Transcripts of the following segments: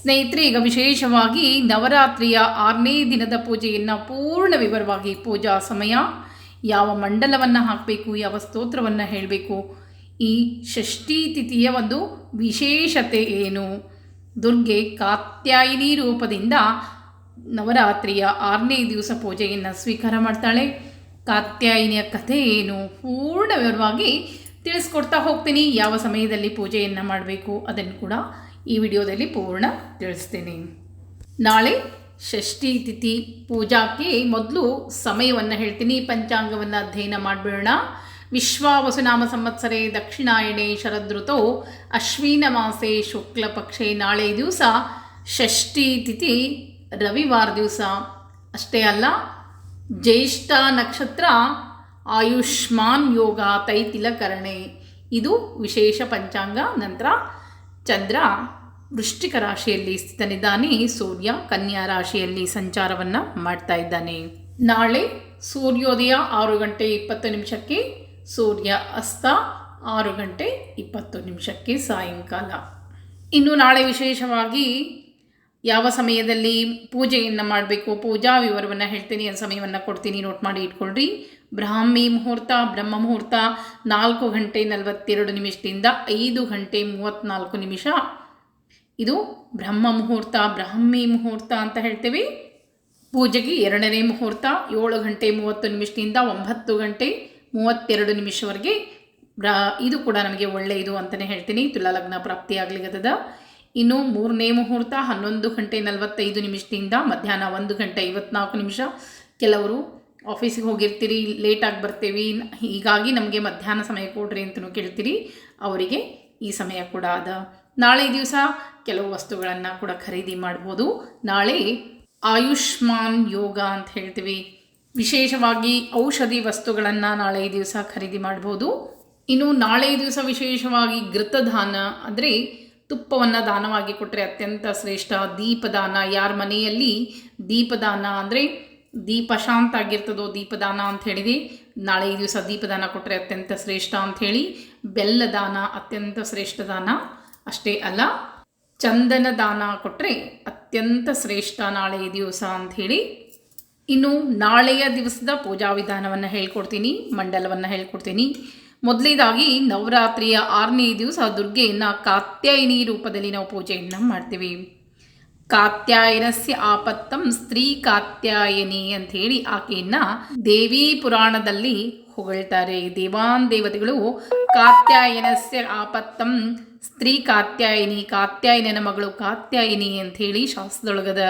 ಸ್ನೇಹಿತರೆ, ಈಗ ವಿಶೇಷವಾಗಿ ನವರಾತ್ರಿಯ ಆರನೇ ದಿನದ ಪೂಜೆಯನ್ನು ಪೂರ್ಣ ವಿವರವಾಗಿ ಪೂಜಾ ಸಮಯ. ಯಾವ ಮಂಡಲವನ್ನು ಹಾಕಬೇಕು, ಯಾವ ಸ್ತೋತ್ರವನ್ನು ಹೇಳಬೇಕು, ಈ ಷಷ್ಠಿ ತಿಥಿಯ ಒಂದು ವಿಶೇಷತೆ ಏನು? ದುರ್ಗೆ ಕಾತ್ಯಾಯಿನಿ ರೂಪದಿಂದ ನವರಾತ್ರಿಯ ಆರನೇ ದಿವಸ ಪೂಜೆಯನ್ನು ಸ್ವೀಕಾರ ಮಾಡ್ತಾಳೆ. ಕಾತ್ಯಾಯಿನಿಯ ಕಥೆ ಏನು? ಪೂರ್ಣ ವಿವರವಾಗಿ ತಿಳಿಸ್ಕೊಡ್ತಾ ಹೋಗ್ತೀನಿ. ಯಾವ ಸಮಯದಲ್ಲಿ ಪೂಜೆಯನ್ನು ಮಾಡಬೇಕು ಅದನ್ನು ಕೂಡ ಈ ವಿಡಿಯೋದಲ್ಲಿ ಪೂರ್ಣ ತಿಳಿಸ್ತೀನಿ. ನಾಳೆ ಷಷ್ಠಿ ತಿಥಿ. ಪೂಜಾಕ್ಕೆ ಮೊದಲು ಸಮಯವನ್ನು ಹೇಳ್ತೀನಿ. ಪಂಚಾಂಗವನ್ನು ಅಧ್ಯಯನ ಮಾಡಿಬಿಡೋಣ. ವಿಶ್ವಾವಸುನಾಮ ಸಂವತ್ಸರೆ ದಕ್ಷಿಣಾಯಣೆ ಶರದೃತೋ ಅಶ್ವಿನ ಮಾಸೆ ಶುಕ್ಲ ಪಕ್ಷೆ. ನಾಳೆ ದಿವಸ ಷಷ್ಠಿ ತಿಥಿ, ರವಿವಾರ ದಿವಸ. ಅಷ್ಟೇ ಅಲ್ಲ, ಜ್ಯೇಷ್ಠ ನಕ್ಷತ್ರ ಆಯುಷ್ಮಾನ್ ಯೋಗ ತೈತಿಲಕರಣೆ. ಇದು ವಿಶೇಷ ಪಂಚಾಂಗ ನಂತರ ಚಂದ್ರ ವೃಶ್ಚಿಕ ರಾಶಿಯಲ್ಲಿ ಸ್ಥಿತನಿದ್ದಾನೆ. ಸೂರ್ಯ ಕನ್ಯಾ ರಾಶಿಯಲ್ಲಿ ಸಂಚಾರವನ್ನು ಮಾಡ್ತಾ ಇದ್ದಾನೆ. ನಾಳೆ ಸೂರ್ಯೋದಯ ಆರು ಗಂಟೆ ಇಪ್ಪತ್ತು ನಿಮಿಷಕ್ಕೆ, ಸೂರ್ಯ ಅಸ್ತ ಆರು ಗಂಟೆ ಇಪ್ಪತ್ತು ನಿಮಿಷಕ್ಕೆ ಸಾಯಂಕಾಲ. ಇನ್ನು ನಾಳೆ ವಿಶೇಷವಾಗಿ ಯಾವ ಸಮಯದಲ್ಲಿ ಪೂಜೆಯನ್ನು ಮಾಡಬೇಕು, ಪೂಜಾ ವಿವರವನ್ನು ಹೇಳ್ತೀನಿ, ಆ ಸಮಯವನ್ನು ಕೊಡ್ತೀನಿ, ನೋಟ್ ಮಾಡಿ ಇಟ್ಕೊಳ್ರಿ. ಬ್ರಾಹ್ಮಿ ಮುಹೂರ್ತ, ಬ್ರಹ್ಮ ಮುಹೂರ್ತ, ನಾಲ್ಕು ಗಂಟೆ ನಲವತ್ತೆರಡು ನಿಮಿಷದಿಂದ ಐದು ಗಂಟೆ ಮೂವತ್ತ್ನಾಲ್ಕು ನಿಮಿಷ. ಇದು ಬ್ರಹ್ಮ ಮುಹೂರ್ತ, ಬ್ರಾಹ್ಮಿ ಮುಹೂರ್ತ ಅಂತ ಹೇಳ್ತೀವಿ. ಪೂಜೆಗೆ ಎರಡನೇ ಮುಹೂರ್ತ ಏಳು ಗಂಟೆ ಮೂವತ್ತು ನಿಮಿಷದಿಂದ ಒಂಬತ್ತು ಗಂಟೆ ಮೂವತ್ತೆರಡು ನಿಮಿಷವರೆಗೆ. ಬ್ರಾ, ಇದು ಕೂಡ ನಮಗೆ ಒಳ್ಳೆಯದು ಅಂತಲೇ ಹೇಳ್ತೀನಿ. ತುಲಾಲಗ್ನ ಪ್ರಾಪ್ತಿಯಾಗಲಿಗದ ಇನ್ನು ಮೂರನೇ ಮುಹೂರ್ತ ಹನ್ನೊಂದು ಗಂಟೆ ನಲವತ್ತೈದು ನಿಮಿಷದಿಂದ ಮಧ್ಯಾಹ್ನ ಒಂದು ಗಂಟೆ ಐವತ್ನಾಲ್ಕು ನಿಮಿಷ. ಕೆಲವರು ಆಫೀಸಿಗೆ ಹೋಗಿರ್ತೀರಿ ಲೇಟಾಗಿ ಬರ್ತೀವಿ ಹೀಗಾಗಿ ನಮಗೆ ಮಧ್ಯಾಹ್ನ ಸಮಯ ಕೊಡ್ರಿ ಅಂತಲೂ ಕೇಳ್ತೀರಿ. ಅವರಿಗೆ ಈ ಸಮಯ ಕೂಡ ಅದ. ನಾಳೆ ದಿವಸ ಕೆಲವು ವಸ್ತುಗಳನ್ನು ಕೂಡ ಖರೀದಿ ಮಾಡ್ಬೋದು. ನಾಳೆ ಆಯುಷ್ಮಾನ್ ಯೋಗ ಅಂತ ಹೇಳ್ತೀವಿ. ವಿಶೇಷವಾಗಿ ಔಷಧಿ ವಸ್ತುಗಳನ್ನು ನಾಳೆ ದಿವಸ ಖರೀದಿ ಮಾಡ್ಬೋದು. ಇನ್ನು ನಾಳೆ ದಿವಸ ವಿಶೇಷವಾಗಿ ಘೃತದಾನ, ಅಂದರೆ ತುಪ್ಪವನ್ನು ದಾನವಾಗಿ ಕೊಟ್ಟರೆ ಅತ್ಯಂತ ಶ್ರೇಷ್ಠ ದೀಪದಾನ. ಯಾರ ಮನೆಯಲ್ಲಿ ದೀಪದಾನ ಅಂದರೆ ದೀಪ ಶಾಂತ ಆಗಿರ್ತದೋ ದೀಪದಾನ ಅಂತ ಹೇಳಿದೆ ನಾಳೆ ಈ ದಿವಸ ದೀಪದಾನ ಕೊಟ್ಟರೆ ಅತ್ಯಂತ ಶ್ರೇಷ್ಠ ಅಂತ ಅಂಥೇಳಿ ಬೆಲ್ಲದಾನ ಅತ್ಯಂತ ಶ್ರೇಷ್ಠ ದಾನ. ಅಷ್ಟೇ ಅಲ್ಲ ಚಂದನ ದಾನ ಕೊಟ್ಟರೆ ಅತ್ಯಂತ ಶ್ರೇಷ್ಠ ನಾಳೆ ದಿವಸ ಅಂಥೇಳಿ ಇನ್ನು ನಾಳೆಯ ದಿವಸದ ಪೂಜಾ ವಿಧಾನವನ್ನು ಹೇಳ್ಕೊಡ್ತೀನಿ, ಮಂಡಲವನ್ನು ಹೇಳ್ಕೊಡ್ತೀನಿ. ಮೊದಲನೇದಾಗಿ ನವರಾತ್ರಿಯ ಆರನೇ ದಿವಸ ದುರ್ಗೆಯನ್ನು ಕಾತ್ಯಾಯಿನಿ ರೂಪದಲ್ಲಿ ನಾವು ಪೂಜೆಯನ್ನು ಮಾಡ್ತೀವಿ. ಕಾತ್ಯಾಯನಸ್ಯ ಆಪತ್ತಂ ಸ್ತ್ರೀ ಕಾತ್ಯಾಯನಿ ಅಂತ ಹೇಳಿ ಆಕೆಯನ್ನ ದೇವಿ ಪುರಾಣದಲ್ಲಿ ಹೊಗಳ್ತಾರೆ. ದೇವಾನ್ ದೇವತೆಗಳು ಕಾತ್ಯಾಯನಸ್ಯ ಆಪತ್ತಂ ಸ್ತ್ರೀ ಕಾತ್ಯಾಯಿನಿ ಕಾತ್ಯಾಯನ ಮಗಳು ಕಾತ್ಯಾಯಿನಿ ಅಂತ ಹೇಳಿ ಶಾಸ್ತ್ರದೊಳಗದ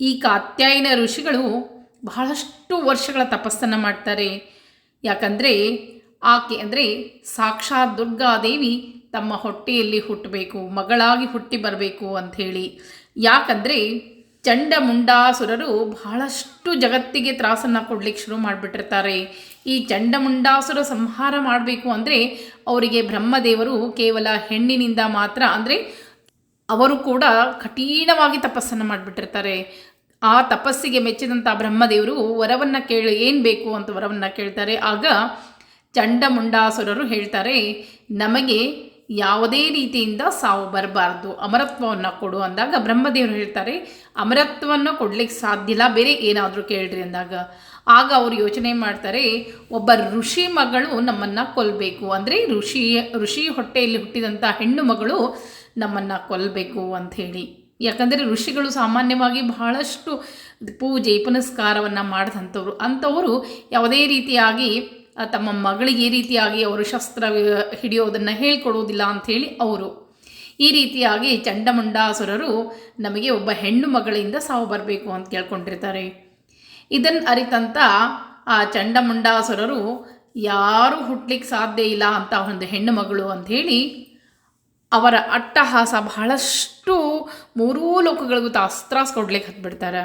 ಈ ಕಾತ್ಯಾಯನ ಋಷಿಗಳು ಬಹಳಷ್ಟು ವರ್ಷಗಳ ತಪಸ್ಸನ್ನು ಮಾಡ್ತಾರೆ. ಯಾಕಂದರೆ ಆಕೆ ಅಂದರೆ ಸಾಕ್ಷಾತ್ ದುರ್ಗಾದೇವಿ ತಮ್ಮ ಹೊಟ್ಟೆಯಲ್ಲಿ ಹುಟ್ಟಬೇಕು, ಮಗಳಾಗಿ ಹುಟ್ಟಿ ಬರಬೇಕು ಅಂಥೇಳಿ. ಯಾಕಂದರೆ ಚಂಡಮುಂಡಾಸುರರು ಬಹಳಷ್ಟು ಜಗತ್ತಿಗೆ ತ್ರಾಸನ್ನು ಕೊಡ್ಲಿಕ್ಕೆ ಶುರು ಮಾಡಿಬಿಟ್ಟಿರ್ತಾರೆ. ಈ ಚಂಡಮುಂಡಾಸುರ ಸಂಹಾರ ಮಾಡಬೇಕು ಅಂದರೆ ಅವರಿಗೆ ಬ್ರಹ್ಮದೇವರು ಕೇವಲ ಹೆಣ್ಣಿನಿಂದ ಮಾತ್ರ, ಅಂದರೆ ಅವರು ಕೂಡ ಕಠಿಣವಾಗಿ ತಪಸ್ಸನ್ನು ಮಾಡಿಬಿಟ್ಟಿರ್ತಾರೆ. ಆ ತಪಸ್ಸಿಗೆ ಮೆಚ್ಚಿದಂಥ ಬ್ರಹ್ಮದೇವರು ವರವನ್ನು ಕೇಳಿ, ಏನು ಬೇಕು ಅಂತ ವರವನ್ನು ಕೇಳ್ತಾರೆ. ಆಗ ಚಂಡಮುಂಡಾಸುರರು ಹೇಳ್ತಾರೆ, ನಮಗೆ ಯಾವುದೇ ರೀತಿಯಿಂದ ಸಾವು ಬರಬಾರ್ದು. ಅಮರತ್ವವನ್ನು ಕೊಡು ಅಂದಾಗ ಬ್ರಹ್ಮದೇವರು ಹೇಳ್ತಾರೆ, ಅಮರತ್ವವನ್ನು ಕೊಡ್ಲಿಕ್ಕೆ ಸಾಧ್ಯ ಇಲ್ಲ, ಬೇರೆ ಏನಾದರೂ ಕೇಳ್ರಿ ಅಂದಾಗ. ಆಗ ಅವರು ಯೋಚನೆ ಮಾಡ್ತಾರೆ, ಒಬ್ಬ ಋಷಿ ಮಗಳು ನಮ್ಮನ್ನು ಕೊಲ್ಲಬೇಕು ಅಂದರೆ ಋಷಿ ಋಷಿ ಹೊಟ್ಟೆಯಲ್ಲಿ ಹುಟ್ಟಿದಂಥ ಹೆಣ್ಣು ಮಗಳು ನಮ್ಮನ್ನು ಕೊಲ್ಲಬೇಕು ಅಂಥೇಳಿ ಯಾಕಂದರೆ ಋಷಿಗಳು ಸಾಮಾನ್ಯವಾಗಿ ಬಹಳಷ್ಟು ಪೂಜೆ ಪುನಸ್ಕಾರವನ್ನು ಮಾಡಿದಂಥವ್ರು. ಅಂಥವರು ಯಾವುದೇ ರೀತಿಯಾಗಿ ತಮ್ಮ ಮಗಳಿಗೆ ಈ ರೀತಿಯಾಗಿ ಅವರು ಶಸ್ತ್ರ ಹಿಡಿಯೋದನ್ನು ಹೇಳ್ಕೊಡೋದಿಲ್ಲ ಅಂಥೇಳಿ ಅವರು. ಈ ರೀತಿಯಾಗಿ ಚಂಡಮುಂಡಾಸುರರು ನಮಗೆ ಒಬ್ಬ ಹೆಣ್ಣು ಮಗಳಿಂದ ಸಾವು ಬರಬೇಕು ಅಂತ ಕೇಳ್ಕೊಂಡಿರ್ತಾರೆ. ಇದನ್ನು ಅರಿತಂತ ಆ ಚಂಡಮುಂಡಾಸುರರು, ಯಾರೂ ಹುಟ್ಲಿಕ್ಕೆ ಸಾಧ್ಯ ಇಲ್ಲ ಅಂತ ಒಂದು ಹೆಣ್ಣು ಮಗಳು ಅಂಥೇಳಿ ಅವರ ಅಟ್ಟಹಾಸ ಬಹಳಷ್ಟು ಮೂರೂ ಲೋಕಗಳಿಗೂ ತಾಸ್ ತ್ರಾಸ ಕೊಡ್ಲಿಕ್ಕೆ ಹತ್ಬಿಡ್ತಾರೆ.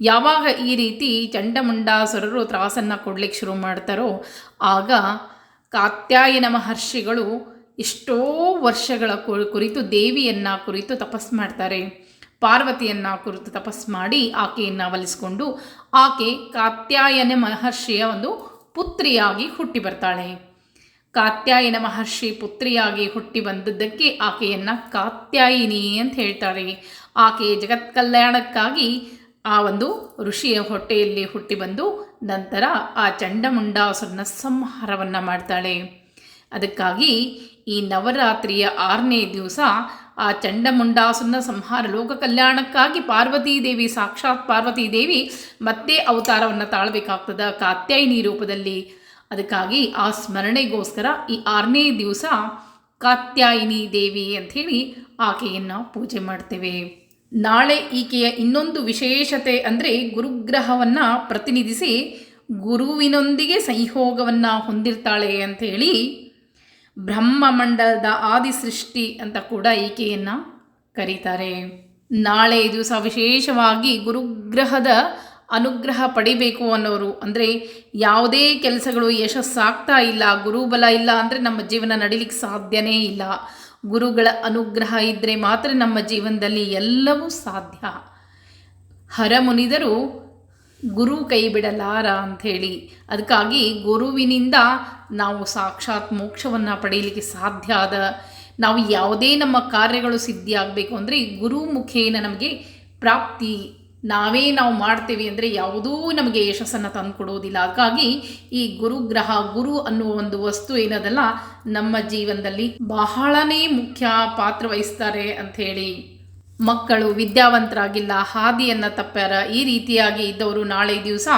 ಯಾವಾಗ ಈ ರೀತಿ ಚಂಡಮುಂಡಾಸುರರು ತ್ರಾಸನ್ನು ಕೊಡ್ಲಿಕ್ಕೆ ಶುರು ಮಾಡ್ತಾರೋ, ಆಗ ಕಾತ್ಯಾಯನ ಮಹರ್ಷಿಗಳು ಎಷ್ಟೋ ವರ್ಷಗಳ ಕುರಿತು ದೇವಿಯನ್ನು ಕುರಿತು ತಪಸ್ ಮಾಡ್ತಾರೆ. ಪಾರ್ವತಿಯನ್ನು ಕುರಿತು ತಪಸ್ ಮಾಡಿ ಆಕೆಯನ್ನು ಒಲಿಸ್ಕೊಂಡು ಆಕೆ ಕಾತ್ಯಾಯನ ಮಹರ್ಷಿಯ ಒಂದು ಪುತ್ರಿಯಾಗಿ ಹುಟ್ಟಿ ಬರ್ತಾಳೆ. ಕಾತ್ಯಾಯನ ಮಹರ್ಷಿ ಪುತ್ರಿಯಾಗಿ ಹುಟ್ಟಿ ಬಂದದ್ದಕ್ಕೆ ಆಕೆಯನ್ನು ಕಾತ್ಯಾಯಿನಿ ಅಂತ ಹೇಳ್ತಾರೆ. ಆಕೆಯ ಜಗತ್ ಕಲ್ಯಾಣಕ್ಕಾಗಿ ಆ ಒಂದು ಋಷಿಯ ಹೊಟ್ಟೆಯಲ್ಲಿ ಹುಟ್ಟಿ ಬಂದು ನಂತರ ಆ ಚಂಡಮುಂಡಾಸುರನ ಸಂಹಾರವನ್ನು ಮಾಡ್ತಾಳೆ. ಅದಕ್ಕಾಗಿ ಈ ನವರಾತ್ರಿಯ ಆರನೇ ದಿವಸ ಆ ಚಂಡಮುಂಡಾಸುರನ ಸಂಹಾರ ಲೋಕ ಕಲ್ಯಾಣಕ್ಕಾಗಿ ಪಾರ್ವತೀ ದೇವಿ, ಸಾಕ್ಷಾತ್ ಪಾರ್ವತೀ ದೇವಿ ಮತ್ತೆ ಅವತಾರವನ್ನು ತಾಳಬೇಕಾಗ್ತದ. ಕಾತ್ಯಾಯಿನಿ ರೂಪದಲ್ಲಿ ಅದಕ್ಕಾಗಿ ಆ ಸ್ಮರಣೆಗೋಸ್ಕರ ಈ ಆರನೇ ದಿವಸ ಕಾತ್ಯಾಯಿನಿ ದೇವಿ ಅಂಥೇಳಿ ಆಕೆಯನ್ನು ಪೂಜೆ ಮಾಡ್ತೇವೆ. ನಾಳೆ ಈಕೆಯ ಇನ್ನೊಂದು ವಿಶೇಷತೆ ಅಂದರೆ ಗುರುಗ್ರಹವನ್ನು ಪ್ರತಿನಿಧಿಸಿ ಗುರುವಿನೊಂದಿಗೆ ಸಂಯೋಗವನ್ನು ಹೊಂದಿರ್ತಾಳೆ ಅಂಥೇಳಿ ಬ್ರಹ್ಮಮಂಡಲದ ಆದಿ ಸೃಷ್ಟಿ ಅಂತ ಕೂಡ ಈಕೆಯನ್ನು ಕರೀತಾರೆ. ನಾಳೆ ದಿವಸ ವಿಶೇಷವಾಗಿ ಗುರುಗ್ರಹದ ಅನುಗ್ರಹ ಪಡಿಬೇಕು ಅನ್ನೋರು. ಅಂದರೆ ಯಾವುದೇ ಕೆಲಸಗಳು ಯಶಸ್ಸಾಗ್ತಾ ಇಲ್ಲ, ಗುರುಬಲ ಇಲ್ಲ ಅಂದರೆ ನಮ್ಮ ಜೀವನ ನಡಿಲಿಕ್ಕೆ ಸಾಧ್ಯನೇ ಇಲ್ಲ. ಗುರುಗಳ ಅನುಗ್ರಹ ಇದ್ದರೆ ಮಾತ್ರ ನಮ್ಮ ಜೀವನದಲ್ಲಿ ಎಲ್ಲವೂ ಸಾಧ್ಯ. ಹರಮುನಿದರು, ಗುರು ಕೈ ಬಿಡಲಾರ ಅಂಥೇಳಿ. ಅದಕ್ಕಾಗಿ ಗುರುವಿನಿಂದ ನಾವು ಸಾಕ್ಷಾತ್ ಮೋಕ್ಷವನ್ನು ಪಡೆಯಲಿಕ್ಕೆ ಸಾಧ್ಯ ಆದ. ನಾವು ಯಾವುದೇ ನಮ್ಮ ಕಾರ್ಯಗಳು ಸಿದ್ಧಿಯಾಗಬೇಕು ಅಂದರೆ ಗುರು ಮುಖೇನ ನಮಗೆ ಪ್ರಾಪ್ತಿ ನಾವೇ ನಾವು ಮಾಡ್ತೀವಿ ಅಂದರೆ ಯಾವುದೂ ನಮಗೆ ಯಶಸ್ಸನ್ನು ತಂದುಕೊಡುವುದಿಲ್ಲ ಹಾಗಾಗಿ ಈ ಗುರುಗ್ರಹ ಗುರು ಅನ್ನುವ ಒಂದು ವಸ್ತು ಏನದಲ್ಲ, ನಮ್ಮ ಜೀವನದಲ್ಲಿ ಬಹಳನೇ ಮುಖ್ಯ ಪಾತ್ರ ವಹಿಸ್ತಾರೆ ಅಂಥೇಳಿ ಮಕ್ಕಳು ವಿದ್ಯಾವಂತರಾಗಿಲ್ಲ, ಹಾದಿಯನ್ನು ತಪ್ಪ್ಯಾರ, ಈ ರೀತಿಯಾಗಿ ಇದ್ದವರು ನಾಳೆ ದಿವಸ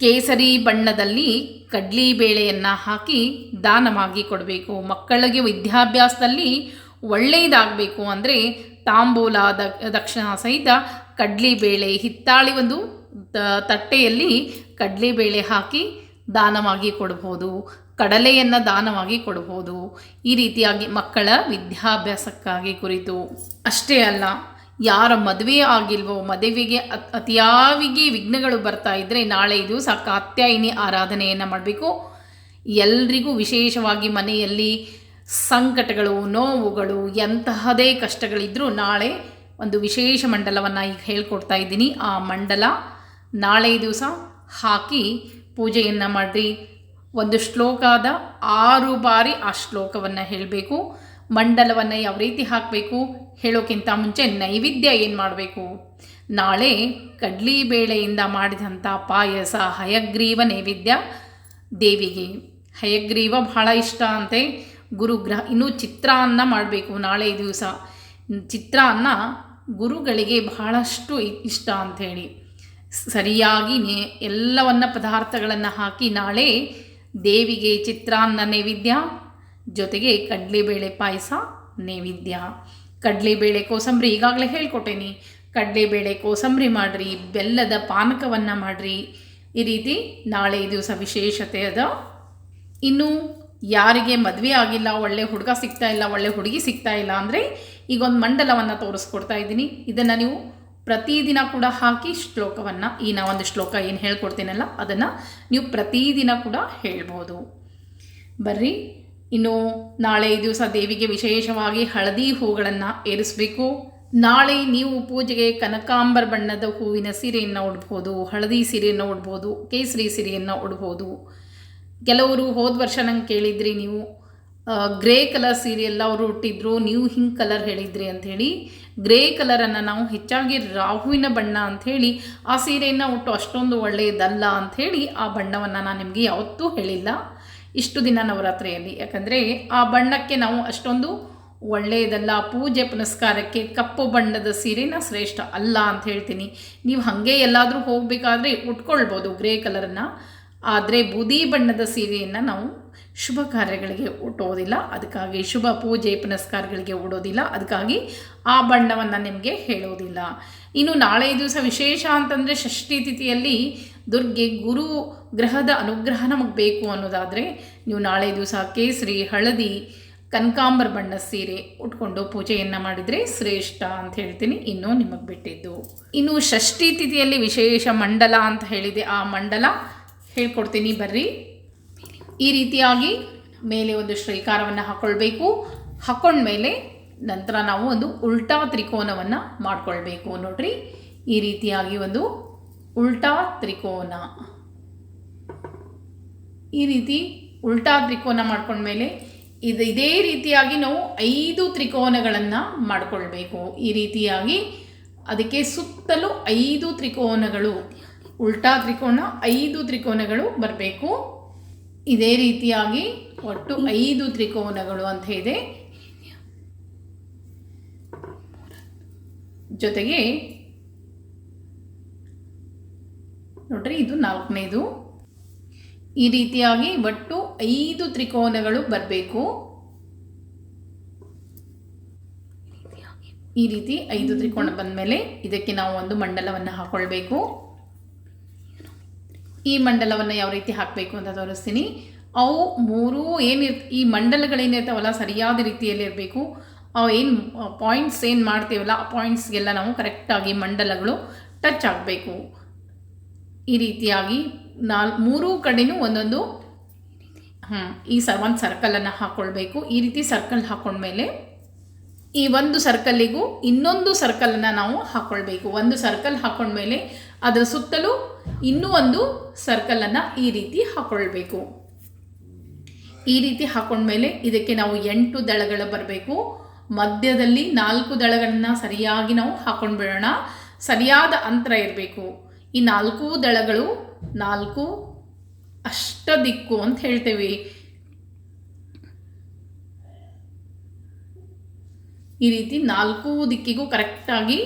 ಕೇಸರಿ ಬಣ್ಣದಲ್ಲಿ ಕಡ್ಲಿ ಬೇಳೆಯನ್ನು ಹಾಕಿ ದಾನವಾಗಿ ಕೊಡಬೇಕು. ಮಕ್ಕಳಿಗೆ ವಿದ್ಯಾಭ್ಯಾಸದಲ್ಲಿ ಒಳ್ಳೆಯದಾಗಬೇಕು ಅಂದರೆ ತಾಂಬೂಲ ದಕ್ಷಿಣ ಸಹಿತ ಕಡ್ಲಿಬೇಳೆ ಹಿತ್ತಾಳಿ ಒಂದು ತಟ್ಟೆಯಲ್ಲಿ ಕಡಲೆಬೇಳೆ ಹಾಕಿ ದಾನವಾಗಿ ಕೊಡ್ಬೋದು. ಕಡಲೆಯನ್ನು ದಾನವಾಗಿ ಕೊಡ್ಬೋದು. ಈ ರೀತಿಯಾಗಿ ಮಕ್ಕಳ ವಿದ್ಯಾಭ್ಯಾಸಕ್ಕಾಗಿ ಕುರಿತು. ಅಷ್ಟೇ ಅಲ್ಲ, ಯಾರ ಮದುವೆ ಆಗಿಲ್ವೋ, ಮದುವೆಗೆ ಅತ್- ಅತಿಯಾವಿಗೆ ವಿಘ್ನಗಳು ಬರ್ತಾ ಇದ್ದರೆ ನಾಳೆ ದಿವಸ ಕಾತ್ಯಾಯಿನಿ ಆರಾಧನೆಯನ್ನು ಮಾಡಬೇಕು. ಎಲ್ರಿಗೂ ವಿಶೇಷವಾಗಿ ಮನೆಯಲ್ಲಿ ಸಂಕಟಗಳು, ನೋವುಗಳು, ಎಂತಹದೇ ಕಷ್ಟಗಳಿದ್ದರೂ ನಾಳೆ ಒಂದು ವಿಶೇಷ ಮಂಡಲವನ್ನು ಈಗ ಹೇಳ್ಕೊಡ್ತಾ ಇದ್ದೀನಿ. ಆ ಮಂಡಲ ನಾಳೆ ದಿವಸ ಹಾಕಿ ಪೂಜೆಯನ್ನು ಮಾಡಿರಿ. ಒಂದು ಶ್ಲೋಕದ ಆರು ಬಾರಿ ಆ ಶ್ಲೋಕವನ್ನು ಹೇಳಬೇಕು. ಮಂಡಲವನ್ನು ಯಾವ ರೀತಿ ಹಾಕಬೇಕು, ಹೇಳೋಕ್ಕಿಂತ ಮುಂಚೆ ನೈವೇದ್ಯ ಏನು ಮಾಡಬೇಕು? ನಾಳೆ ಕಡ್ಲಿ ಬೇಳೆಯಿಂದ ಮಾಡಿದಂಥ ಪಾಯಸ, ಹಯಗ್ರೀವ ನೈವೇದ್ಯ. ದೇವಿಗೆ ಹಯಗ್ರೀವ ಬಹಳ ಇಷ್ಟ ಅಂತೆ. ಗುರುಗ್ರಹ. ಇನ್ನೂ ಚಿತ್ರಾನ್ನ ಮಾಡಬೇಕು ನಾಳೆ ದಿವಸ. ಚಿತ್ರಾನ್ನ ಗುರುಗಳಿಗೆ ಬಹಳಷ್ಟು ಇಷ್ಟ ಅಂಥೇಳಿ. ಸರಿಯಾಗಿ ನೇ, ಎಲ್ಲವನ್ನ ಪದಾರ್ಥಗಳನ್ನು ಹಾಕಿ ನಾಳೆ ದೇವಿಗೆ ಚಿತ್ರಾನ್ನ ನೈವೇದ್ಯ, ಜೊತೆಗೆ ಕಡಲೆಬೇಳೆ ಪಾಯಸ ನೈವೇದ್ಯ. ಕಡಲೆಬೇಳೆ ಕೋಸಂಬರಿ ಈಗಾಗಲೇ ಹೇಳ್ಕೊಟ್ಟೇನಿ. ಕಡಲೆಬೇಳೆ ಕೋಸಂಬರಿ ಮಾಡಿರಿ, ಬೆಲ್ಲದ ಪಾನಕವನ್ನು ಮಾಡಿರಿ. ಈ ರೀತಿ ನಾಳೆ ದಿವಸ ವಿಶೇಷತೆ ಅದ. ಇನ್ನು ಯಾರಿಗೆ ಮದುವೆ ಆಗಿಲ್ಲ, ಒಳ್ಳೆ ಹುಡುಗ ಸಿಗ್ತಾ ಇಲ್ಲ, ಒಳ್ಳೆ ಹುಡುಗಿ ಸಿಗ್ತಾ ಇಲ್ಲ ಅಂದರೆ ಈಗ ಒಂದು ಮಂಡಲವನ್ನು ತೋರಿಸ್ಕೊಡ್ತಾ ಇದ್ದೀನಿ. ಇದನ್ನು ನೀವು ಪ್ರತಿದಿನ ಕೂಡ ಹಾಕಿ ಶ್ಲೋಕವನ್ನು, ಈ ನಾ ಒಂದು ಶ್ಲೋಕ ಏನು ಹೇಳ್ಕೊಡ್ತೀನಲ್ಲ, ಅದನ್ನು ನೀವು ಪ್ರತಿದಿನ ಕೂಡ ಹೇಳ್ಬೋದು. ಬರ್ರಿ, ಇನ್ನು ನಾಳೆ ದಿವಸ ದೇವಿಗೆ ವಿಶೇಷವಾಗಿ ಹಳದಿ ಹೂಗಳನ್ನು ಏರಿಸಬೇಕು. ನಾಳೆ ನೀವು ಪೂಜೆಗೆ ಕನಕಾಂಬರ ಬಣ್ಣದ ಹೂವಿನ ಸೀರೆಯನ್ನು ಉಡ್ಬೋದು, ಹಳದಿ ಸೀರೆಯನ್ನು ಉಡ್ಬೋದು, ಕೇಸರಿ ಸೀರೆಯನ್ನು ಉಡ್ಬೋದು. ಕೆಲವರು ಹೋದ ವರ್ಷ ನಂಗೆ ಕೇಳಿದ್ರಿ ನೀವು ಗ್ರೇ ಕಲರ್ ಸೀರೆ ಅವರು ಹುಟ್ಟಿದ್ರು, ನೀವು ಹಿಂಗೆ ಕಲರ್ ಹೇಳಿದ್ರಿ ಅಂಥೇಳಿ ಗ್ರೇ ಕಲರನ್ನು ನಾವು ಹೆಚ್ಚಾಗಿ ರಾಹುವಿನ ಬಣ್ಣ ಅಂಥೇಳಿ ಆ ಸೀರೆಯನ್ನು ಉಟ್ಟು ಅಷ್ಟೊಂದು ಒಳ್ಳೆಯದಲ್ಲ ಅಂಥೇಳಿ ಆ ಬಣ್ಣವನ್ನು ನಾನು ನಿಮಗೆ ಯಾವತ್ತೂ ಹೇಳಿಲ್ಲ. ಇಷ್ಟು ದಿನ ನವರಾತ್ರಿಯಲ್ಲಿ. ಯಾಕಂದರೆ ಆ ಬಣ್ಣಕ್ಕೆ ನಾವು ಅಷ್ಟೊಂದು ಒಳ್ಳೆಯದಲ್ಲ, ಪೂಜೆ ಪುನಸ್ಕಾರಕ್ಕೆ ಕಪ್ಪು ಬಣ್ಣದ ಸೀರೆನ ಶ್ರೇಷ್ಠ ಅಲ್ಲ ಅಂತ ಹೇಳ್ತೀನಿ. ನೀವು ಹಾಗೆ ಎಲ್ಲಾದರೂ ಹೋಗಬೇಕಾದ್ರೆ ಉಟ್ಕೊಳ್ಬೋದು ಗ್ರೇ ಕಲರನ್ನು ಆದರೆ ಬೂದಿ ಬಣ್ಣದ ಸೀರೆಯನ್ನು ನಾವು ಶುಭ ಕಾರ್ಯಗಳಿಗೆ ಉಟ್ಟೋದಿಲ್ಲ ಅದಕ್ಕಾಗಿ ಶುಭ ಪೂಜೆ ಪುನಸ್ಕಾರಗಳಿಗೆ ಉಡೋದಿಲ್ಲ ಅದಕ್ಕಾಗಿ ಆ ಬಣ್ಣವನ್ನು ನಿಮಗೆ ಹೇಳೋದಿಲ್ಲ. ಇನ್ನು ನಾಳೆ ದಿವಸ ವಿಶೇಷ ಅಂತಂದರೆ ಷಷ್ಠಿ ತಿಥಿಯಲ್ಲಿ ದುರ್ಗೆ ಗುರು ಗ್ರಹದ ಅನುಗ್ರಹ ನಮಗೆ ಬೇಕು ಅನ್ನೋದಾದರೆ ನೀವು ನಾಳೆ ದಿವಸ ಕೇಸರಿ, ಹಳದಿ, ಕನಕಾಂಬರ ಬಣ್ಣ ಸೀರೆ ಉಟ್ಕೊಂಡು ಪೂಜೆಯನ್ನು ಮಾಡಿದರೆ ಶ್ರೇಷ್ಠ ಅಂತ ಹೇಳ್ತೀನಿ, ಇನ್ನೂ ನಿಮಗೆ ಬಿಟ್ಟಿದ್ದು. ಇನ್ನು ಷಷ್ಠಿ ತಿಥಿಯಲ್ಲಿ ವಿಶೇಷ ಮಂಡಲ ಅಂತ ಹೇಳಿದೆ, ಆ ಮಂಡಲ ಹೇಳ್ಕೊಡ್ತೀನಿ, ಬರ್ರಿ. ಈ ರೀತಿಯಾಗಿ ಮೇಲೆ ಒಂದು ಶ್ರೀಕಾರವನ್ನು ಹಾಕ್ಕೊಳ್ಬೇಕು ಹಾಕ್ಕೊಂಡ್ಮೇಲೆ ನಂತರ ನಾವು ಒಂದು ಉಲ್ಟಾ ತ್ರಿಕೋನವನ್ನು ಮಾಡ್ಕೊಳ್ಬೇಕು ನೋಡ್ರಿ. ಈ ರೀತಿಯಾಗಿ ಒಂದು ಉಲ್ಟಾ ತ್ರಿಕೋನ. ಈ ರೀತಿ ಉಲ್ಟಾ ತ್ರಿಕೋನ ಮಾಡ್ಕೊಂಡ್ಮೇಲೆ ಇದು ಇದೇ ರೀತಿಯಾಗಿ ನಾವು ಐದು ತ್ರಿಕೋನಗಳನ್ನು ಮಾಡಿಕೊಳ್ಬೇಕು. ಈ ರೀತಿಯಾಗಿ ಅದಕ್ಕೆ ಸುತ್ತಲೂ ಐದು ತ್ರಿಕೋನಗಳು ಉಲ್ಟಾ ತ್ರಿಕೋನ, ಐದು ತ್ರಿಕೋನಗಳು ಬರಬೇಕು. ಇದೇ ರೀತಿಯಾಗಿ ಒಟ್ಟು ಐದು ತ್ರಿಕೋನಗಳು ಅಂತ ಇದೆ ಜೊತೆಗೆ ನೋಡ್ರಿ ಇದು ನಾಲ್ಕನೇದು. ಈ ರೀತಿಯಾಗಿ ಒಟ್ಟು ಐದು ತ್ರಿಕೋನಗಳು ಬರಬೇಕು. ಈ ರೀತಿ ಐದು ತ್ರಿಕೋನ ಬಂದ ಮೇಲೆ ಇದಕ್ಕೆ ನಾವು ಒಂದು ಮಂಡಲವನ್ನು ಹಾಕೊಳ್ಬೇಕು. ಈ ಮಂಡಲವನ್ನು ಯಾವ ರೀತಿ ಹಾಕಬೇಕು ಅಂತ ತೋರಿಸ್ತೀನಿ. ಅವು ಮೂರೂ ಏನಿರ್ ಈ ಮಂಡಲಗಳೇನಿರ್ತಾವಲ್ಲ ಸರಿಯಾದ ರೀತಿಯಲ್ಲಿ ಇರಬೇಕು. ಅವು ಏನು ಪಾಯಿಂಟ್ಸ್ ಏನು ಮಾಡ್ತೀವಲ್ಲ, ಆ ಪಾಯಿಂಟ್ಸ್ಗೆಲ್ಲ ನಾವು ಕರೆಕ್ಟಾಗಿ ಮಂಡಲಗಳು ಟಚ್ ಆಗಬೇಕು. ಈ ರೀತಿಯಾಗಿ ನಾಲ್, ಮೂರೂ ಕಡೆನೂ ಒಂದೊಂದು ಹಾಂ ಈ ಸ ಒಂದು ಸರ್ಕಲನ್ನು ಹಾಕ್ಕೊಳ್ಬೇಕು ಈ ರೀತಿ ಸರ್ಕಲ್ ಹಾಕ್ಕೊಂಡ್ಮೇಲೆ ಈ ಒಂದು ಸರ್ಕಲ್ಲಿಗೂ ಇನ್ನೊಂದು ಸರ್ಕಲನ್ನು ನಾವು ಹಾಕ್ಕೊಳ್ಬೇಕು ಒಂದು ಸರ್ಕಲ್ ಹಾಕ್ಕೊಂಡ್ಮೇಲೆ ಅದರ ಸುತ್ತಲೂ ಇನ್ನೂ ಒಂದು ಸರ್ಕಲನ್ನು ಈ ರೀತಿ ಹಾಕ್ಕೊಳ್ಬೇಕು ಈ ರೀತಿ ಹಾಕೊಂಡ್ಮೇಲೆ ಇದಕ್ಕೆ ನಾವು ಎಂಟು ದಳಗಳು ಬರಬೇಕು. ಮಧ್ಯದಲ್ಲಿ ನಾಲ್ಕು ದಳಗಳನ್ನು ಸರಿಯಾಗಿ ನಾವು ಹಾಕೊಂಡು ಬಿಡೋಣ. ಸರಿಯಾದ ಅಂತರ ಇರಬೇಕು. ಈ ನಾಲ್ಕು ದಳಗಳು ನಾಲ್ಕು ಅಷ್ಟ ದಿಕ್ಕು ಅಂತ ಹೇಳ್ತೇವೆ. ಈ ರೀತಿ ನಾಲ್ಕು ದಿಕ್ಕಿಗೂ ಕರೆಕ್ಟಾಗಿ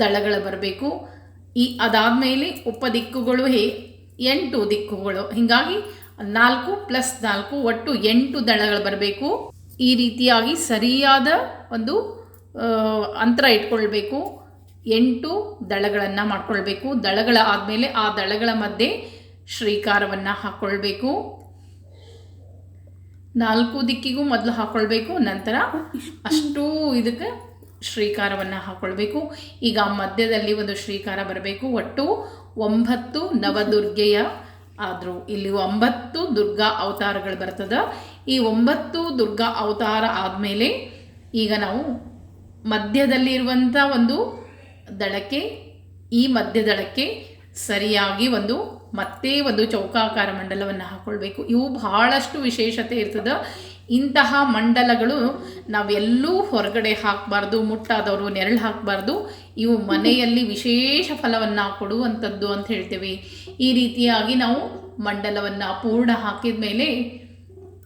ದಳಗಳು ಬರಬೇಕು. ಈ ಅದಾದಮೇಲೆ ಉಪ ದಿಕ್ಕುಗಳು ಹೇ, ಎಂಟು ದಿಕ್ಕುಗಳು. ಹೀಗಾಗಿ ನಾಲ್ಕು ಪ್ಲಸ್ ನಾಲ್ಕು ಒಟ್ಟು ಎಂಟು ದಳಗಳು ಬರಬೇಕು. ಈ ರೀತಿಯಾಗಿ ಸರಿಯಾದ ಒಂದು ಅಂತರ ಇಟ್ಕೊಳ್ಬೇಕು. ಎಂಟು ದಳಗಳನ್ನು ಮಾಡ್ಕೊಳ್ಬೇಕು. ದಳಗಳ ಆದಮೇಲೆ ಆ ದಳಗಳ ಮಧ್ಯೆ ಶ್ರೀಕಾರವನ್ನು ಹಾಕ್ಕೊಳ್ಬೇಕು ನಾಲ್ಕು ದಿಕ್ಕಿಗೂ ಮೊದಲು ಹಾಕ್ಕೊಳ್ಬೇಕು ನಂತರ ಅಷ್ಟೂ ಇದಕ್ಕೆ ಶ್ರೀಕಾರವನ್ನು ಹಾಕ್ಕೊಳ್ಬೇಕು ಈಗ ಮಧ್ಯದಲ್ಲಿ ಒಂದು ಶ್ರೀಕಾರ ಬರಬೇಕು. ಒಟ್ಟು ಒಂಬತ್ತು ನವದುರ್ಗೆಯ ಆದರೂ ಇಲ್ಲಿ ಒಂಬತ್ತು ದುರ್ಗಾ ಅವತಾರಗಳು ಬರ್ತದೆ. ಈ ಒಂಬತ್ತು ದುರ್ಗಾ ಅವತಾರ ಆದಮೇಲೆ ಈಗ ನಾವು ಮಧ್ಯದಲ್ಲಿರುವಂಥ ಒಂದು ದಳಕ್ಕೆ, ಈ ಮಧ್ಯದಳಕ್ಕೆ ಸರಿಯಾಗಿ ಒಂದು ಮತ್ತೆ ಒಂದು ಚೌಕಾಕಾರ ಮಂಡಲವನ್ನು ಹಾಕ್ಕೊಳ್ಬೇಕು ಇವು ಬಹಳಷ್ಟು ವಿಶೇಷತೆ ಇರ್ತದೆ. ಇಂತಹ ಮಂಡಲಗಳು ನಾವೆಲ್ಲೂ ಹೊರಗಡೆ ಹಾಕಬಾರ್ದು, ಮುಟ್ಟಾದವರು ನೆರಳು ಹಾಕಬಾರ್ದು. ಇವು ಮನೆಯಲ್ಲಿ ವಿಶೇಷ ಫಲವನ್ನು ಕೊಡುವಂಥದ್ದು ಅಂತ ಹೇಳ್ತೇವೆ. ಈ ರೀತಿಯಾಗಿ ನಾವು ಮಂಡಲವನ್ನು ಪೂರ್ಣ ಹಾಕಿದ ಮೇಲೆ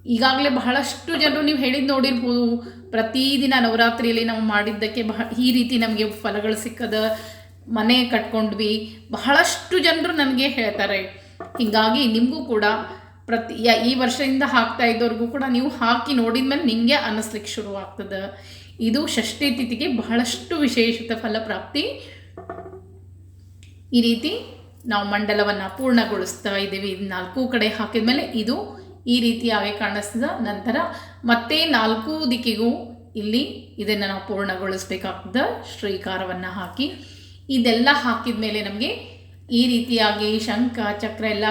ಈಗಾಗಲೇ ಬಹಳಷ್ಟು ಜನರು ನೀವು ಹೇಳಿದ್ದು ನೋಡಿರ್ಬೋದು. ಪ್ರತಿದಿನ ನವರಾತ್ರಿಯಲ್ಲಿ ನಾವು ಮಾಡಿದ್ದಕ್ಕೆ ಬಹ, ಈ ರೀತಿ ನಮಗೆ ಫಲಗಳು ಸಿಕ್ಕದ ಮನೆ ಕಟ್ಕೊಂಡ್ವಿ. ಬಹಳಷ್ಟು ಜನರು ನನಗೆ ಹೇಳ್ತಾರೆ. ಹೀಗಾಗಿ ನಿಮಗೂ ಕೂಡ ಪ್ರತಿ ಈ ವರ್ಷದಿಂದ ಹಾಕ್ತಾ ಇದ್ದವ್ರಿಗೂ ಕೂಡ ನೀವು ಹಾಕಿ ನೋಡಿದ ಮೇಲೆ ನಿಮಗೆ ಅನ್ನಿಸ್ಲಿಕ್ಕೆ ಶುರು ಆಗ್ತದೆ ಇದು ಷಷ್ಠಿ ತಿಥಿಗೆ ಬಹಳಷ್ಟು ವಿಶೇಷತೆ ಫಲಪ್ರಾಪ್ತಿ. ಈ ರೀತಿ ನಾವು ಮಂಡಲವನ್ನು ಪೂರ್ಣಗೊಳಿಸ್ತಾ ಇದ್ದೀವಿ. ಇದು ನಾಲ್ಕು ಕಡೆ ಹಾಕಿದ ಮೇಲೆ ಇದು ಈ ರೀತಿಯಾಗಿ ಕಾಣಿಸ್ತದ. ನಂತರ ಮತ್ತೆ ನಾಲ್ಕು ದಿಕ್ಕಿಗೂ ಇಲ್ಲಿ ಇದನ್ನು ನಾವು ಪೂರ್ಣಗೊಳಿಸ್ಬೇಕಾಗ್ತದೆ. ಶ್ರೀಕಾರವನ್ನು ಹಾಕಿ ಇದೆಲ್ಲ ಹಾಕಿದ ಮೇಲೆ ನಮಗೆ ಈ ರೀತಿಯಾಗಿ ಶಂಖ, ಚಕ್ರ ಎಲ್ಲ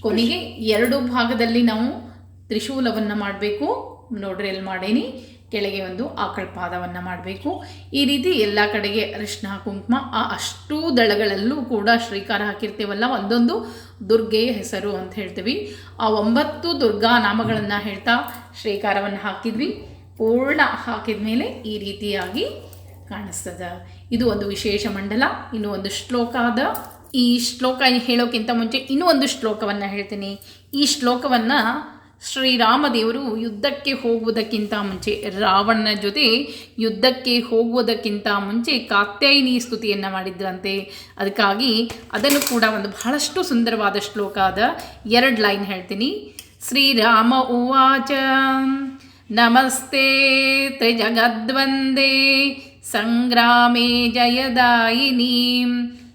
ಕೊನೆಗೆ ಎರಡು ಭಾಗದಲ್ಲಿ ನಾವು ತ್ರಿಶೂಲವನ್ನು ಮಾಡಬೇಕು. ನೋಡ್ರಿ, ಎಲ್ಲಿ ಮಾಡೇನಿ? ಕೆಳಗೆ ಒಂದು ಆಕಳ ಪಾದವನ್ನು ಮಾಡಬೇಕು. ಈ ರೀತಿ ಎಲ್ಲ ಕಡೆಗೆ ಅರಿಶಿನ ಕುಂಕುಮ, ಆ ಅಷ್ಟೂ ದಳಗಳಲ್ಲೂ ಕೂಡ ಶ್ರೀಕಾರ ಹಾಕಿರ್ತೀವಲ್ಲ, ಒಂದೊಂದು ದುರ್ಗೆಯ ಹೆಸರು ಅಂತ ಹೇಳ್ತೀವಿ. ಆ ಒಂಬತ್ತು ದುರ್ಗಾ ನಾಮಗಳನ್ನು ಹೇಳ್ತಾ ಶ್ರೀಕಾರವನ್ನು ಹಾಕಿದ್ವಿ. ಪೂರ್ಣ ಹಾಕಿದ ಮೇಲೆ ಈ ರೀತಿಯಾಗಿ ಕಾಣಿಸ್ತದೆ. ಇದು ಒಂದು ವಿಶೇಷ ಮಂಡಲ, ಇನ್ನು ಒಂದು ಶ್ಲೋಕ ಅದ ಈ ಶ್ಲೋಕ ಹೇಳೋಕ್ಕಿಂತ ಮುಂಚೆ ಇನ್ನೂ ಒಂದು ಶ್ಲೋಕವನ್ನು ಹೇಳ್ತೀನಿ. ಈ ಶ್ಲೋಕವನ್ನು ಶ್ರೀರಾಮದೇವರು ಯುದ್ಧಕ್ಕೆ ಹೋಗುವುದಕ್ಕಿಂತ ಮುಂಚೆ, ರಾವಣನ ಜೊತೆ ಯುದ್ಧಕ್ಕೆ ಹೋಗುವುದಕ್ಕಿಂತ ಮುಂಚೆ ಕಾತ್ಯಾಯಿನಿ ಸ್ತುತಿಯನ್ನು ಮಾಡಿದ್ರಂತೆ. ಅದಕ್ಕಾಗಿ ಅದನ್ನು ಕೂಡ ಒಂದು ಬಹಳಷ್ಟು ಸುಂದರವಾದ ಶ್ಲೋಕ ಆದ ಎರಡು ಲೈನ್ ಹೇಳ್ತೀನಿ. ಶ್ರೀರಾಮ ಉವಾಚ, ನಮಸ್ತೆ ತ್ರಿಜಗದ್ವಂದೇ, ಸಂಗ್ರಾಮೇ ಜಯದಾಯಿನಿ.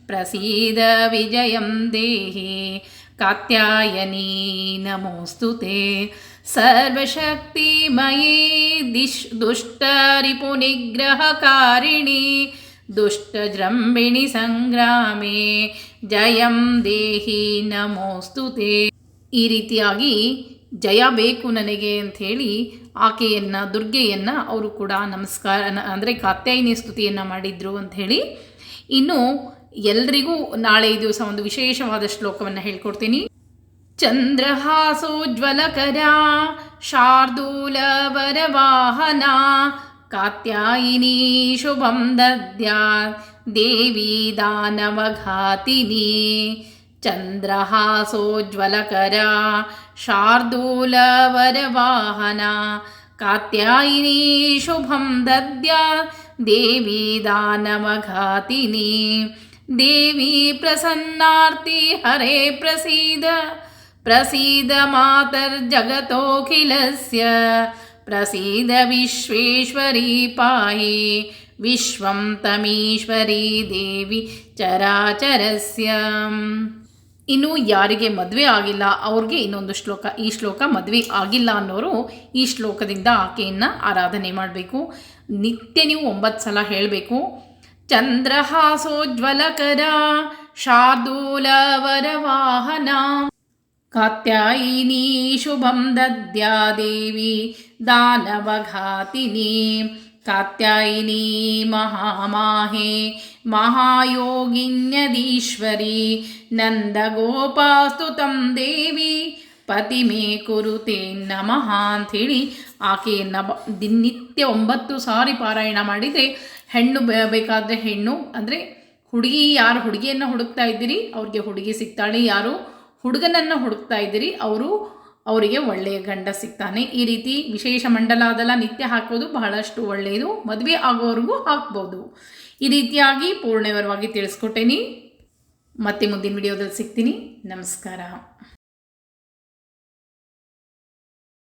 ಪ್ರಸೀದ ವಿಜಯಂ ದೇಹಿ ಕಾತ್ಯಾಯನಿ ನಮೋಸ್ತು ತೇ ಸರ್ವಶಕ್ತಿಮಯೇ ದಿಶ್ ದುಷ್ಟ ಜೃಂಭಿಣಿ ಸಂಗ್ರಾಮೇ ಜಯಂ ದೇಹಿ ನಮೋಸ್ತು ತೇ ಈ ರೀತಿಯಾಗಿ ಜಯ ಬೇಕು ನನಗೆ ಅಂಥೇಳಿ ಆಕೆಯನ್ನು, ದುರ್ಗೆಯನ್ನು ಅವರು ಕೂಡ ನಮಸ್ಕಾರ ಅಂದರೆ ಕಾತ್ಯಾಯಿನಿ ಸ್ತುತಿಯನ್ನು ಮಾಡಿದ್ರು ಅಂಥೇಳಿ. ಇನ್ನು ಎಲ್ರಿಗೂ ನಾಳೆ ದಿವಸ ಒಂದು ವಿಶೇಷವಾದ ಶ್ಲೋಕವನ್ನು ಹೇಳ್ಕೊಡ್ತೀನಿ. ಚಂದ್ರಹಾಸೋಜ್ವಲಕರ ಶಾರ್ದೂಲ ವರವಾಹನ ಕಾತ್ಯಾಯಿನಿ ಶುಭಂ ದದ್ಯಾ, ದೇವಿ ದಾನವಘಾತಿನಿ. ಚಂದ್ರಹಾಸೋಜ್ವಲಕರ ಶಾರ್ದೂಲ ವರವಾಹನ ಕಾತ್ಯಾಯಿನಿ ಶುಭಂ ದದ್ಯಾ, ದೇವಿ ದಾನವಘಾತಿನಿ. देवी प्रसन्नार्ति हरे प्रसीद प्रसीद मातर्जगतोऽखिलस्य प्रसीद विश्वेश्वरी पाहि विश्वं तमीश्वरी ದೇವಿ ಚರಾಚರಸ್ಯ ಇನ್ನು ಯಾರಿಗೆ ಮದುವೆ ಆಗಿಲ್ಲ ಅವ್ರಿಗೆ ಇನ್ನೊಂದು ಶ್ಲೋಕ ಈ ಶ್ಲೋಕ ಮದುವೆ ಆಗಿಲ್ಲ ಅನ್ನೋರು ಈ ಶ್ಲೋಕದಿಂದ ಆಕೆಯನ್ನು ಆರಾಧನೆ ಮಾಡಬೇಕು ನಿತ್ಯ ನೀವು ಒಂಬತ್ತು ಸಲ ಹೇಳಬೇಕು चन्द्रहासोज्ज्वलकरा शार्दूलवरवाहना। कात्यायिनी शुभं दद्या देवी दानवघातिनी। कात्यायिनी महामाहे महायोगिन्यदीश्वरी नन्दगोपास्तुतं देवी ಪತಿ ಮೇ ಕುರುತೆ ನಮಃ ಅಂಥೇಳಿ ಆಕೆಯನ್ನು ದಿನನಿತ್ಯ ಒಂಬತ್ತು ಸಾರಿ ಪಾರಾಯಣ ಮಾಡಿದರೆ ಹೆಣ್ಣು ಬೇಕಾದರೆ ಹೆಣ್ಣು, ಅಂದರೆ ಹುಡುಗಿ ಯಾರು ಹುಡುಗಿಯನ್ನು ಹುಡುಕ್ತಾ ಇದ್ದೀರಿ, ಅವ್ರಿಗೆ ಹುಡುಗಿ ಸಿಗ್ತಾಳೆ, ಯಾರು ಹುಡುಗನನ್ನು ಹುಡುಕ್ತಾ ಇದ್ದೀರಿ, ಅವರು ಅವರಿಗೆ ಒಳ್ಳೆಯ ಗಂಡ ಸಿಗ್ತಾನೆ. ಈ ರೀತಿ ವಿಶೇಷ ಮಂಡಲಾದೆಲ್ಲ ನಿತ್ಯ ಹಾಕೋದು ಬಹಳಷ್ಟು ಒಳ್ಳೆಯದು, ಮದುವೆ ಆಗೋವರೆಗೂ ಹಾಕ್ಬೋದು. ಈ ರೀತಿಯಾಗಿ ಪೂರ್ಣವರವಾಗಿ ತಿಳಿಸ್ಕೊಟ್ಟೇನಿ. ಮತ್ತೆ ಮುಂದಿನ ವಿಡಿಯೋದಲ್ಲಿ ಸಿಗ್ತೀನಿ. ನಮಸ್ಕಾರ.